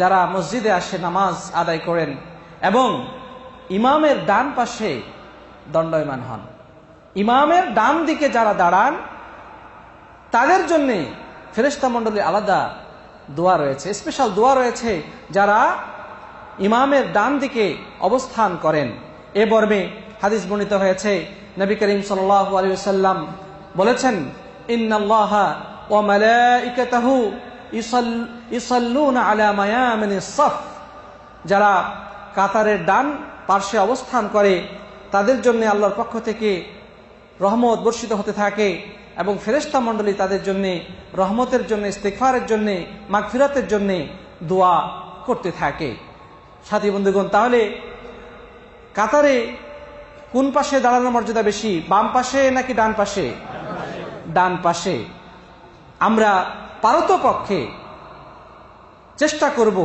যারা মসজিদে আসে নামাজ আদায় করেন এবং ইমামের ডান পাশে দণ্ডায়মান হন। ইমামের ডান দিকে যারা দাঁড়ান, তাদের জন্যে ফেরেস্তা মণ্ডলী আলাদা দোয়া রয়েছে স্পেশাল দোয়া রয়েছে, যারা ইমামের ডান দিকে অবস্থান করেন। এ বর্মে হাদিস বর্ণিত হয়েছে, নবী করিম সাল্লাম বলেছেন, ইন্নাল্লাহা ও মালাইকাতাহু সফ। যারা কাতারের ডান পার্শ্বে অবস্থান করে, তাদের জন্য আল্লাহর পক্ষ থেকে রহমত বর্ষিত হতে থাকে এবং ফেরেস্তা মণ্ডলী তাদের জন্য, রহমতের জন্য ইস্তেকফারের জন্য, মাগফিরাতের জন্য দোয়া করতে থাকে। সাথী বন্ধুগণ, তাহলে কাতারে কোন পাশে দাঁড়ানোর মর্যাদা বেশি, বাম পাশে নাকি ডান পাশে? ডান পাশে। আমরা পারতপক্ষে চেষ্টা করব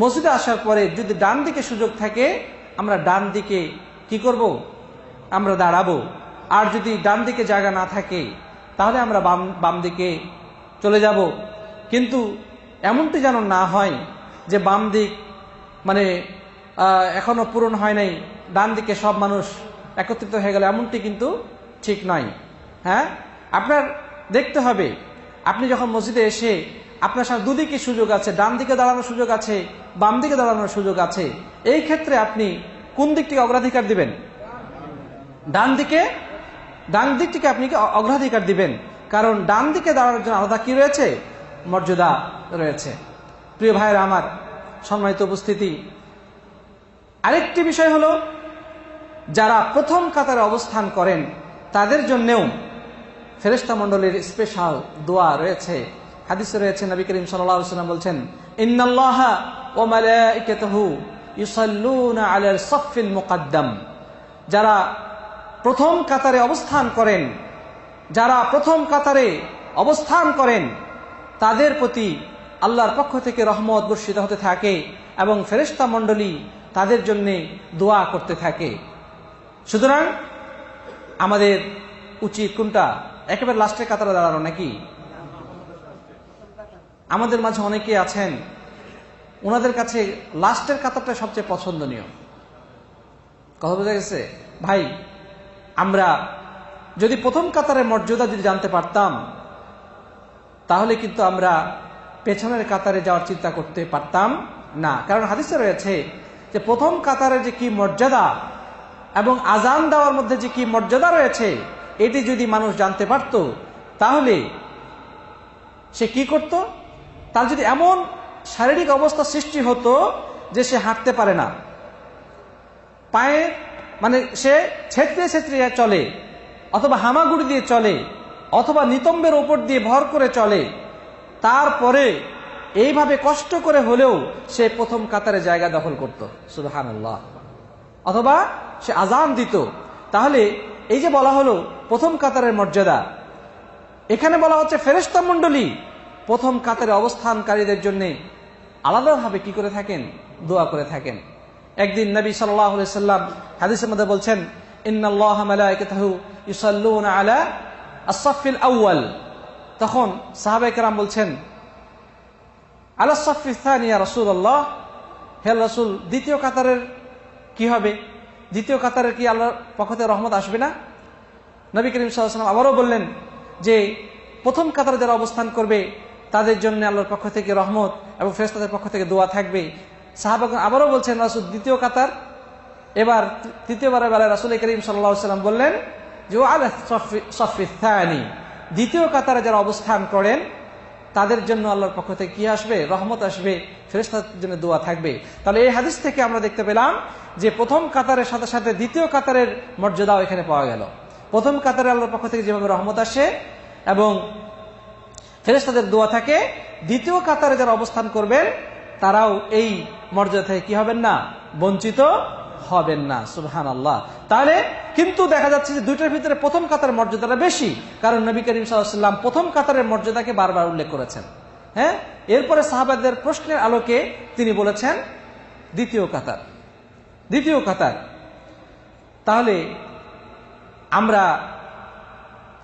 মসজিদে আসার পরে যদি ডান দিকে সুযোগ থাকে, আমরা ডান দিকে কি করব? আমরা দাঁড়াবো। আর যদি ডান দিকে জায়গা না থাকে, তাহলে আমরা বাম বাম দিকে চলে যাব। কিন্তু এমনটি যেন না হয় যে বাম দিক মানে এখনও পূরণ হয় নাই, ডান দিকে সব মানুষ একত্রিত হয়ে গেল, এমনটি কিন্তু ঠিক নয়। হ্যাঁ? আপনার দেখতে হবে আপনি যখন মসজিদে এসে আপনার সাথে দুদিকে সুযোগ আছে ডান দিকে দাঁড়ানোর সুযোগ আছে বাম দিকে দাঁড়ানোর সুযোগ আছে, এই ক্ষেত্রে আপনি কোন দিকটিকে অগ্রাধিকার দিবেন? ডান দিকে ডান দিকটিকে আপনি অগ্রাধিকার দিবেন? কারণ ডান দিকে দাঁড়ানোর জন্য আলাদা কি রয়েছে? মর্যাদা রয়েছে। প্রিয় ভাইয়ের, আমার সম্মানিত উপস্থিতি। আরেকটি বিষয় হলো, যারা প্রথম কাতারে অবস্থান করেন, তাদের জন্যেও ফেরেস্তা মণ্ডলীর স্পেশাল দোয়া রয়েছে। হাদিসে রয়েছে, নবী করিম সাল্লাম বলছেন ও যারা প্রথম কাতারে অবস্থান করেন, যারা প্রথম কাতারে অবস্থান করেন, তাদের প্রতি আল্লাহর পক্ষ থেকে রহমত বর্ষিত হতে থাকে এবং ফেরেস্তা মণ্ডলী তাদের জন্য দোয়া করতে থাকে। সুতরাং আমাদের উচিত কোনটা? একেবারে লাস্টের কাতারে দাঁড়ানো নাকি? আমাদের মাঝে অনেকে আছেন, ওনাদের কাছে লাস্টের কাতারটা সবচেয়ে পছন্দনীয়। কথা বোঝা গেছে? ভাই, আমরা যদি প্রথম কাতারের মর্যাদা যদি জানতে পারতাম, তাহলে কিন্তু আমরা পেছনের কাতারে যাওয়ার চিন্তা করতে পারতাম না। কারণ হাদিসে রয়েছে যে প্রথম কাতারে যে কি মর্যাদা এবং আজান দেওয়ার মধ্যে যে কি মর্যাদা রয়েছে এটি যদি মানুষ জানতে পারত, তাহলে সে কি করত? তার যদি এমন শারীরিক অবস্থা সৃষ্টি হতো যে সে হাঁটতে পারে না। পায়ে মানে সে ছেত্রে ছেত্রিয়ে চলে, অথবা হামাগুড়ি দিয়ে চলে, অথবা নিতম্বের ওপর দিয়ে ভর করে চলে, তারপরে এইভাবে কষ্ট করে হলেও সে প্রথম কাতারে জায়গা দখল করত সুবহান অথবা সে আজান দিত, তাহলে এই যে বলা হলো, প্রথম কাতারের মর্যাদা। এখানে বলা হচ্ছে ফেরেস্তা মণ্ডলী প্রথম কাতারে অবস্থানকারীদের জন্য আলাদাভাবে কি করে থাকেন? দোয়া করে থাকেন। একদিন নবী সাল্লাহ সাল্লাম হাদিসের মধ্যে বলছেন আলা আসফিল আউয়াল তখন সাহাবায়ে কেরাম বলছেন, আলা সফি থানিয়া রাসূলুল্লাহ। হে রাসূল, দ্বিতীয় কাতারের কি হবে? দ্বিতীয় কাতারের কি আল্লাহর পক্ষ থেকে রহমত আসবে না? নবী করিম সাল্লাম আবারও বললেন যে, প্রথম কাতারে যারা অবস্থান করবে, তাদের জন্য আল্লাহর পক্ষ থেকে রহমত এবং ফেরেশতাদের পক্ষ থেকে দোয়া থাকবে। সাহাবাগণ আবারও বলছেন, রাসুল, দ্বিতীয় কাতার। এবার তৃতীয়বারের বেলায় রাসুল করিম সাল্লাহ সাল্লাম বললেন যে ও আল সফিসানি দ্বিতীয় কাতারে যারা অবস্থান করেন তাদের জন্য আল্লাহর পক্ষ থেকে কি আসবে? রহমত আসবে ফেরেস্তাদের জন্য দোয়া থাকবে। তাহলে এই হাদিস থেকে আমরা দেখতে পেলাম যে প্রথম কাতারের সাথে সাথে দ্বিতীয় কাতারের মর্যাদাও এখানে পাওয়া গেল। প্রথম কাতারে আল্লাহর পক্ষ থেকে যেভাবে রহমত আসে এবং ফেরেস্তাদের দোয়া থাকে, দ্বিতীয় কাতারে যারা অবস্থান করবেন, তারাও এই মর্যাদা থেকে কি হবেন না? বঞ্চিত হবেন না। সুবহান আল্লাহ তাহলে কিন্তু দেখা যাচ্ছে যে দুইটার ভিতরে প্রথম কাতারের মর্যাদাটা বেশি, কারণ নবী করিম সাল্লাম প্রথম কাতারের মর্যাদাকে বারবার উল্লেখ করেছেন। হ্যাঁ? এরপরে সাহাবাদের প্রশ্নের আলোকে তিনি বলেছেন, দ্বিতীয় কাতার। দ্বিতীয় কাতার। তাহলে আমরা,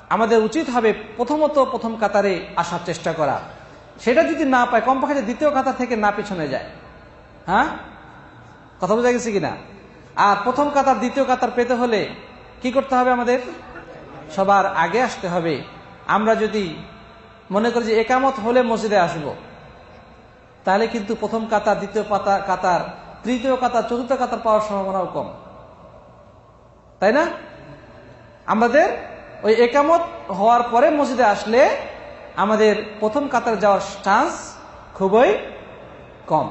আমাদের উচিত হবে প্রথমত প্রথম কাতারে আসার চেষ্টা করা। সেটা যদি না পায়, কমপক্ষে দ্বিতীয় কাতার থেকে না পিছনে যায়। হ্যাঁ? কথা বোঝা গেছে কিনা? আর প্রথম কাতার, দ্বিতীয় কাতার পেতে হলে কি করতে হবে আমাদের? সবার আগে আসতে হবে। আমরা যদি মনে করি যে একামত হলে মসজিদে আসব, তাহলে কিন্তু প্রথম কাতার, দ্বিতীয় পাতা, কাতার, তৃতীয় কাতার, চতুর্থ কাতার পাওয়ার সম্ভাবনাও কম। তাই না? আমাদের ওই একামত হওয়ার পরে মসজিদে আসলে আমাদের প্রথম কাতার যাওয়ার চান্স খুবই কম।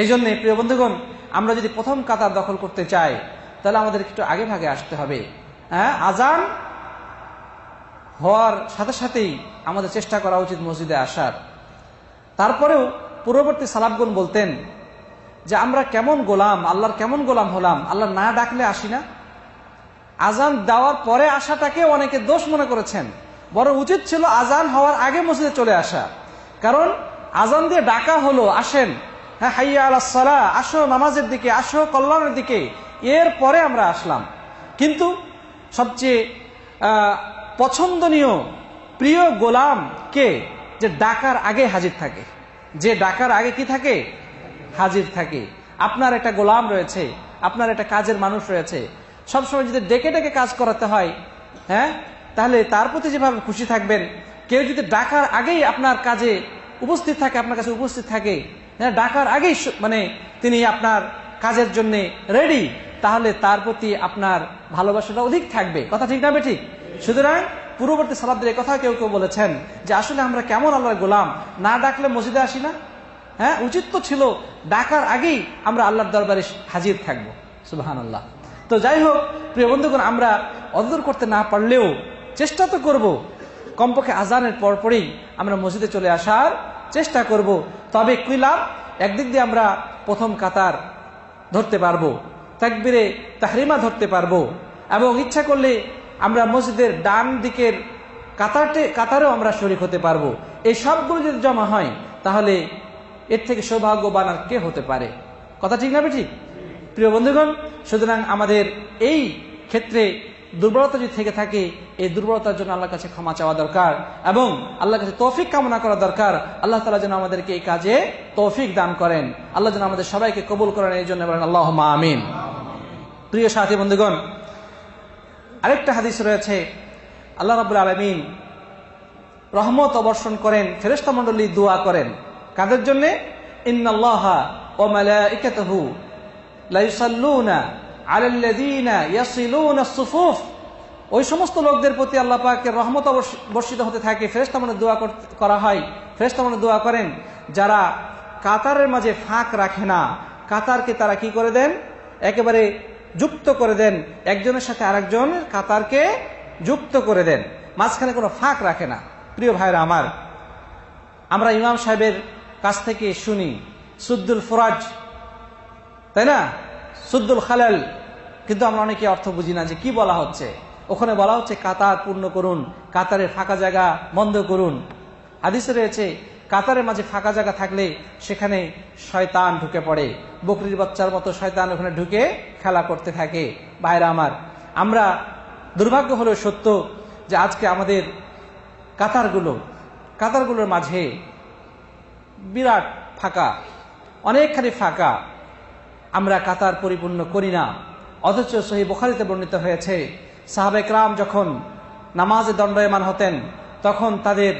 এই জন্য প্রিয় বন্ধুগণ আমরা যদি প্রথম কাতার দখল করতে চাই, তাহলে আমাদের একটু আগে ভাগে আসতে হবে। হ্যাঁ আজান হওয়ার সাথে সাথেই আমাদের চেষ্টা করা উচিত মসজিদে আসার। তারপরেও পূর্ববর্তী সালাবগুন বলতেন যে, আমরা কেমন গোলাম, আল্লাহর কেমন গোলাম হলাম, আল্লাহ না ডাকলে আসি না। আজান দেওয়ার পরে আসাটাকে অনেকে দোষ মনে করেছেন। বড় উচিত ছিল আজান হওয়ার আগে মসজিদে চলে আসা। কারণ আজান দিয়ে ডাকা হলো, আসেন। হ্যাঁ হাইয়া আল্লাহ সালা, আসো নামাজের দিকে, আসো কল্যাণের দিকে। এর পরে আমরা আসলাম। কিন্তু সবচেয়ে পছন্দনীয়, প্রিয় গোলাম কে? যে ডাকার আগে হাজির থাকে। যে ডাকার আগে কি থাকে? হাজির থাকে। আপনার একটা গোলাম রয়েছে, আপনার একটা কাজের মানুষ রয়েছে। সবসময় যদি ডেকে ডেকে কাজ করাতে হয় হ্যাঁ তাহলে তার প্রতি যেভাবে খুশি থাকবেন, কেউ যদি ডাকার আগেই আপনার কাজে উপস্থিত থাকে, আপনার কাছে উপস্থিত থাকে হ্যাঁ ডাকার আগেই মানে তিনি আপনার কাজের জন্য রেডি তাহলে তার প্রতি আপনার ভালোবাসাটা অধিক থাকবে। কথা ঠিক না ঠিক? সুতরাং পূর্ববর্তী সালাদের কথা কেউ কেউ বলেছেন যে আসলে আমরা কেমন আল্লাহর গোলাম? না ডাকলে মসজিদে আসি না? হ্যাঁ উচিত তো ছিল ডাকার আগেই আমরা আল্লাহর দরবারে হাজির থাকব। সুবাহান আল্লাহ তো যাই হোক, প্রিয় বন্ধুগণ, আমরা অদর করতে না পারলেও চেষ্টা তো করব। কমপক্ষে আজানের পরপরই আমরা মসজিদে চলে আসার চেষ্টা করব। তবে কি লাভ? একদিক দিয়ে আমরা প্রথম কাতার ধরতে পারব তাকবিরে তাহরিমা ধরতে পারব এবং ইচ্ছা করলে আমরা মসজিদের ডান দিকের কাতারটে কাতারেও আমরা শরিক হতে পারব। এই সবগুলো যদি জমা হয় তাহলে এর থেকে সৌভাগ্যবান আর কে হতে পারে? কথা ঠিক না ঠিক। প্রিয় বন্ধুগণ সুতরাং আমাদের এই ক্ষেত্রে দুর্বলতা যদি থেকে থাকে, এই দুর্বলতার জন্য আল্লাহর কাছে ক্ষমা চাওয়া দরকার এবং আল্লাহর কাছে তৌফিক কামনা করা দরকার। আল্লাহ তালা যেন আমাদেরকে এই কাজে তৌফিক দান করেন। আল্লাহ যেন আমাদের সবাইকে কবুল করেন, এই জন্য বলেন আল্লাহ আমিন। প্রিয় সাথী বন্ধুগণ, আরেকটা হাদিস রয়েছে। আল্লাহ রাবুল আলমিন রহমত অবর্ষণ করেন ফেরেস্তা মন্ডলী দোয়া করেন। কাদের জন্যে? ইন্নাল্লাহ ও মালাইকাতাহু লা ইউসাল্লুনা আলাল্লাযীনা ইয়াসিলুনা সুফুফ। ওই সমস্ত লোকদের প্রতি আল্লাহ পাকের রহমত বর্ষিত হতে থাকে। ফেরেস্তা মনে দোয়া করা হয়। ফেরেস্তা মনে দোয়া করেন, যারা কাতারের মাঝে ফাঁক রাখে না, কাতারকে তারা কি করে দেন? একেবারে যুক্ত করে দেন। একজনের সাথে আরেকজন কাতারকে যুক্ত করে দেন। মাঝখানে কোনো ফাঁক রাখে না। প্রিয় ভাইরা আমার, আমরা ইমাম সাহেবের কাছ থেকে শুনি, সুদ্দুল ফরাজ। তাই না? সুদ্দুল খালাল। কিন্তু আমরা অনেকে অর্থ বুঝি না যে কি বলা হচ্ছে। ওখানে বলা হচ্ছে, কাতার পূর্ণ করুন, কাতারের ফাঁকা জায়গা বন্ধ করুন। হাদিসে রয়েছে, কাতারের মাঝে ফাঁকা জায়গা থাকলে সেখানে শয়তান ঢুকে পড়ে। বকরির বাচ্চার মতো শয়তান ওখানে ঢুকে খেলা করতে থাকে। বাইরে আমার, আমরা দুর্ভাগ্য হলো সত্য যে আজকে আমাদের কাতারগুলো, কাতারগুলোর মাঝে বিরাট ফাঁকা, অনেকখানি ফাঁকা। আমরা কাতার পরিপূর্ণ করি না। অথচ সহি বোখারিতে বর্ণিত হয়েছে সাহাবেক রাম যখন নামাজে দণ্ডায়মান হতেন, তখন তাদের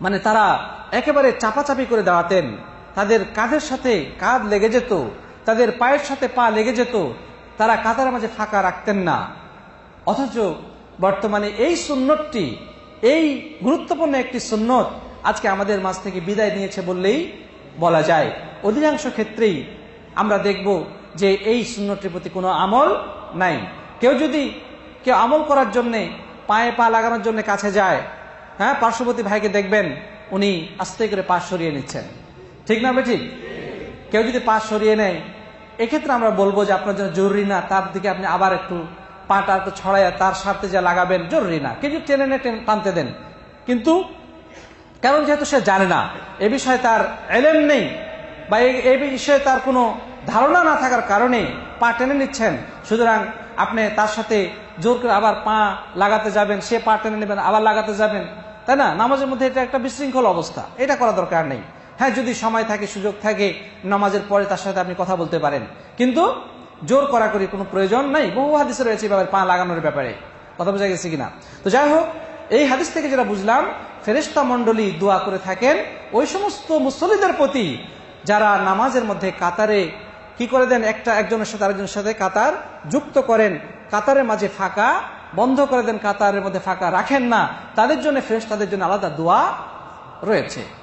মানে তারা একেবারে চাপাচাপি করে দাঁড়াতেন। তাদের কাঁধের সাথে কাঁধ লেগে যেত, তাদের পায়ের সাথে পা লেগে যেত, তারা কাতার মাঝে ফাঁকা রাখতেন না। অথচ বর্তমানে এই সুন্নতটি, এই গুরুত্বপূর্ণ একটি সুন্নত আজকে আমাদের মাঝ থেকে বিদায় নিয়েছে বললেই বলা যায়। অধিকাংশ ক্ষেত্রেই আমরা দেখব যে এই সুন্নতির প্রতি কোনো আমল নাই। কেউ যদি কেউ আমল করার জন্যে পায়ে পা লাগানোর জন্য কাছে যায় হ্যাঁ পার্শ্ববর্তী ভাইকে দেখবেন, উনি আস্তে করে পা সরিয়ে নিচ্ছেন। ঠিক না ঠিক কেউ যদি পা সরিয়ে নেয়, এক্ষেত্রে আমরা বলব যে আপনার জন্য জরুরি না, তার দিকে আপনি আবার একটু পাটা একটু ছড়াইয়া তার স্বার্থে যা লাগাবেন, জরুরি না। কিছু টেনে নে টানতে দেন। কিন্তু, কারণ যেহেতু সে জানে না, এ বিষয়ে তার এলেন নেই বা এই- এই বিষয়ে তার কোনো ধারণা না থাকার কারণে পা টেনে নিচ্ছেন। সুতরাং আপনি তার সাথে জোর করে আবার পা লাগাতে যাবেন, সে পা টেনে নেবেন, আবার লাগাতে যাবেন। তাই না? নামাজের মধ্যে এটা একটা বিশৃঙ্খল অবস্থা। এটা করা দরকার নেই। হ্যাঁ যদি সময় থাকে, সুযোগ থাকে, নামাজের পরে তার সাথে আপনি কথা বলতে পারেন। কিন্তু জোর করাকরি কোনো প্রয়োজন নাই। বহু হাদিসে রয়েছে এভাবে পা লাগানোর ব্যাপারে। কথা বোঝা গেছে কিনা? তো যাই হোক, এই হাদিস থেকে যেটা বুঝলাম ফেরেস্তা মন্ডলী দোয়া করে থাকেন। ওই সমস্ত মুসল্লিদের প্রতি যারা নামাজের মধ্যে কাতারে কি করে দেন? একটা একজনের সাথে আরেকজনের সাথে কাতার যুক্ত করেন। কাতারের মাঝে ফাঁকা, বন্ধ করে দেন কাতারের মধ্যে ফাঁকা। রাখেন না। তাদের জন্য ফ্রেশ তাদের জন্য আলাদা দোয়া রয়েছে।